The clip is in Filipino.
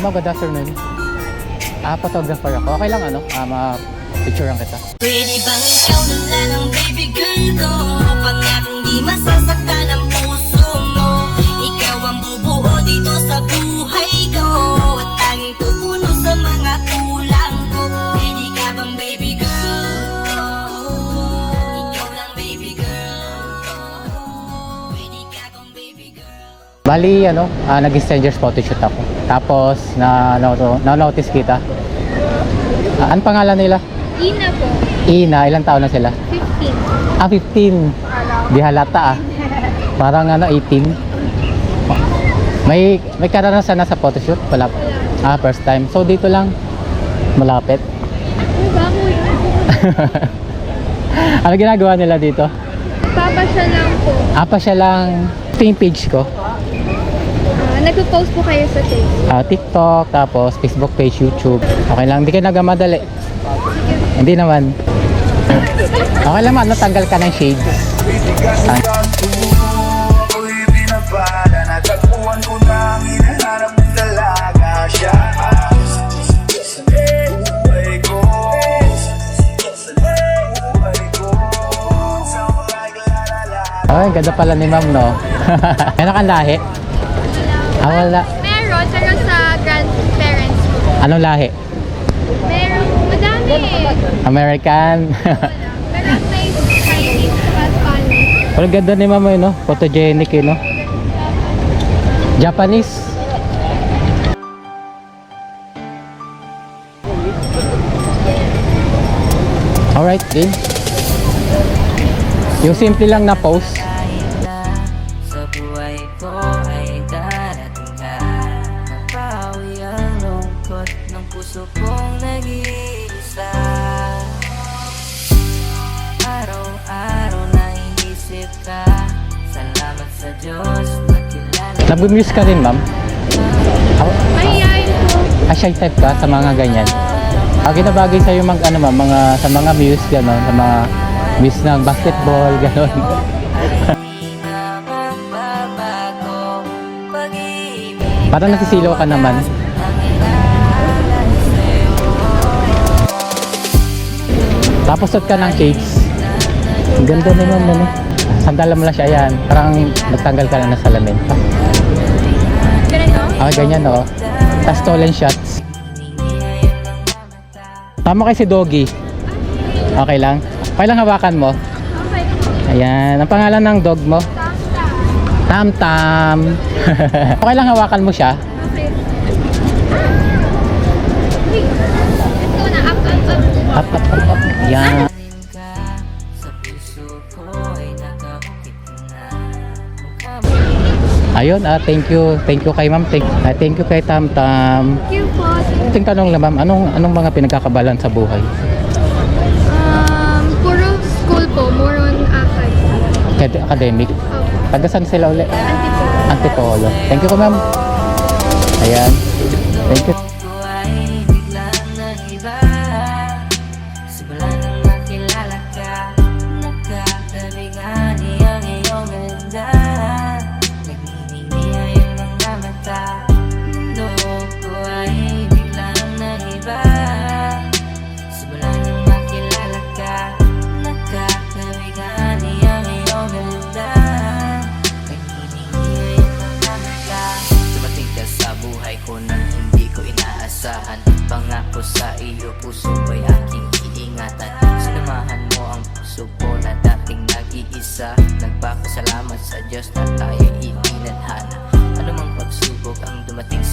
ma'am, good afternoon. Ah, photographer ako. Okay lang ano, ah, ma-picturean kita. Pwede bang ikaw na lang ang baby girl ko Pangakong di masasaktan ang Bali, ano, ah, nag-strangers photoshoot ako. Tapos, na, na, na notice kita. Ah, ano pangalan nila? Ina po, Ina, ilang taon na sila? 15. Ah, 15. Di halata ah. Parang ano, 18. May may karanasan na sa photoshoot? Wala. Ah, first time. So dito lang malapit. Ano ano ginagawa nila dito? Papa siya lang po. Apa siya lang ito yung page ko. Nagpo-post po kayo sa Facebook. Ah, TikTok, tapos Facebook page, YouTube. Okay lang, hindi ka nagamadali. Hindi naman. Okay lang, ano, tanggal ka ng shades. Ay, ganda pala ni ma'am, no? Meron kang lahi? Ah, wala. Meron, pero sa grandparents ko. Anong lahi? Meron, madami eh. American. Pero may Chinese, saka Spanish. Pero ganda ni ma'am, eh, no? Photogenic, eh, no? Japanese. Alright, game. Yung simple lang na post. Puso kong nag-iisa Araw-araw na inisip ka Salamat sa Diyos Nagkilala Nag-muse ka rin, ma'am? Mahihayin po. Ah, shy type ka sa mga ganyan. Ah, ginabagay sa'yo mag, ano, ma'am, mga, sa mga muse, gano'n, sa mga muse ng basketball, gano'n. Parang nasisilaw ka naman. Tapos suot ka ng shades. Ang ganda naman, ano. Sandalan mo lang siya, ayan. Parang nagtanggal ka na ng salamin. No? Ah, ganyan, oo. Tapos stolen shots. Tama kay si Doggy. Okay lang? Okay lang hawakan mo. Ayan. Ang pangalan ng dog mo? Tam Tam. okay lang hawakan mo siya. Ayun, ah, thank you. Thank you kay ma'am. Thank, ah, thank you kay Tam Tam. Thank you po. Ting tanong lang ma'am, anong anong mga pinagkakabalan sa buhay? Um, puro school po. More on akad. Acad- Academic. Opo. Taga saan sila uli? Antipolo. Antipolo. Thank you po ma'am. Ayan. Thank you. Pangako sa iyo, puso ko'y aking iingatan Sinamahan mo ang puso ko na dating nag-iisa. Nagpapasalamat sa Diyos na tayo'y itinadhana. Ano mang pagsubok ang dumating sa